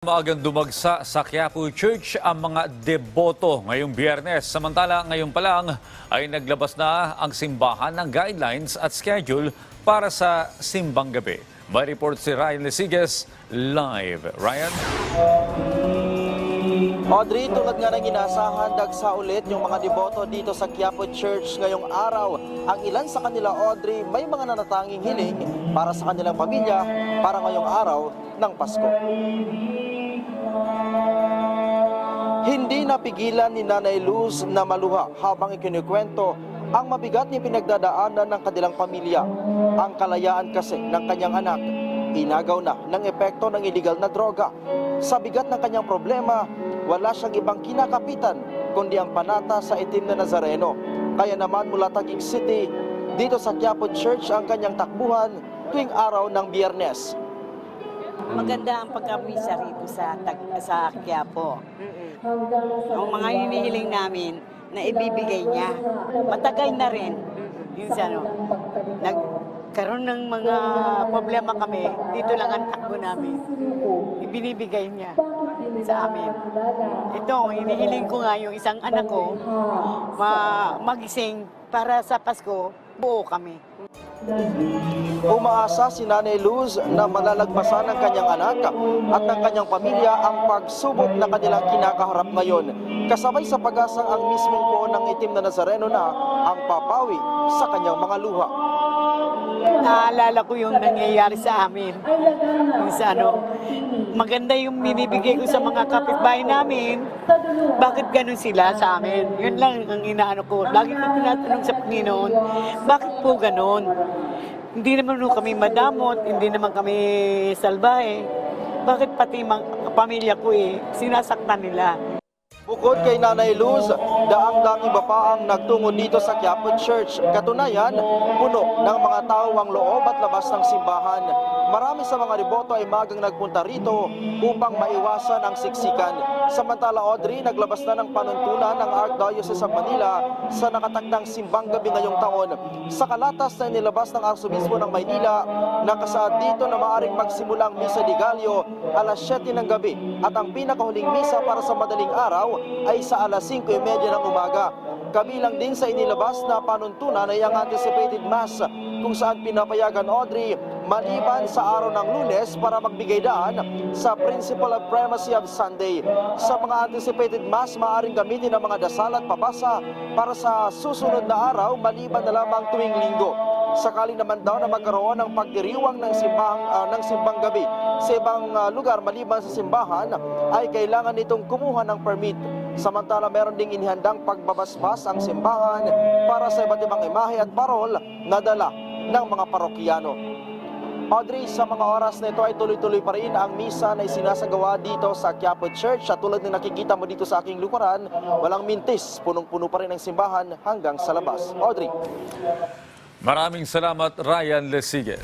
Maagang dumagsa sa Quiapo Church ang mga deboto ngayong biyernes. Samantala ngayon pa lang ay naglabas na ang simbahan ng guidelines at schedule para sa simbang gabi. May report si Ryan Lesiges live. Ryan? Audrey, tulad nga ng inaasahan, dagsa ulit yung mga deboto dito sa Quiapo Church ngayong araw. Ang ilan sa kanila, Audrey, may mga nanatanging hiling para sa kanilang pamilya para ngayong araw ng Pasko. Hindi napigilan ni Nanay Luz na maluha habang ikinikwento ang mabigat ni pinagdadaanan ng kanilang pamilya. Ang kalayaan kasi ng kanyang anak, inagaw na ng epekto ng illegal na droga. Sa bigat ng kanyang problema, wala siyang ibang kinakapitan kundi ang panata sa itim na Nazareno. Kaya naman mula Taguig City, dito sa Quiapo Church ang kanyang takbuhan tuwing araw ng biyernes. Maganda ang pagkamisa rito sa tag, sa Quiapo. Ang mga hinihiling namin na ibibigay niya. Matagal na rin. Yung sa ano, nagkaroon ng mga problema kami, dito lang ang takbo namin. Ibinibigay niya sa amin. Ito, hinihiling ko nga yung isang anak ko ma magising para sa Pasko, buo kami. Umaasa si Nanay Luz na malalagpasan ng kanyang anak at ng kanyang pamilya ang pagsubok na kanilang kinakaharap ngayon. Kasabay sa pag-asang ang mismong poon ng itim na Nazareno na ang papawi sa kanyang mga luha. Naalala ko yung nangyayari sa amin. Yung sa ano, maganda yung binibigay ko sa mga kapitbahay namin. Bakit ganun sila sa amin? Yun lang ang inaano ko. Lagi ko tinatanong sa Panginoon, bakit po ganun? Hindi naman kami madamot, hindi naman kami salbahe. Bakit pati mga pamilya ko eh, sinasaktan nila? Bukod kay Nanay Luz, daang-daang iba pa ang nagtungo dito sa Quiapo Church. Katunayan, puno ng mga tao ang loob at labas ng simbahan. Marami sa mga deboto ay magang nagpunta rito upang maiwasan ang siksikan. Samantala Audrey, naglabas na ng panuntunan ng Archdiocese of Manila sa nakatakdang simbang gabi ngayong taon. Sa kalatas na nilabas ng Arsobispo ng Maynila, nakasaad dito na maaring magsimulang Misa de Gallo alas 7 ng gabi at ang pinakahuling misa para sa madaling araw ay sa alas 5.30 ng umaga. Kabilang din sa inilabas na panuntunan ay ang anticipated mass kung saan pinapayagan Audrey maliban sa araw ng lunes para magbigay daan sa Principle of Primacy of Sunday. Sa mga anticipated mass, maaaring gamitin ang mga dasal at pabasa para sa susunod na araw maliban na lamang tuwing linggo. Sakali naman daw na magkaroon ng pagdiriwang ng simbang, ah, ng simbang gabi sa ibang ah, lugar maliban sa simbahan ay kailangan nitong kumuha ng permit. Samantala meron ding inihandang pagbabasbas ang simbahan para sa iba't ibang imahe at parol na dala ng mga parokyano. Audrey, sa mga oras na ito ay tuloy-tuloy pa rin ang misa na isinasagawa dito sa Quiapo Church. At tulad ng nakikita mo dito sa aking lukuran, walang mintis, punong-puno pa rin ang simbahan hanggang sa labas. Audrey. Maraming salamat Ryan Lesiges.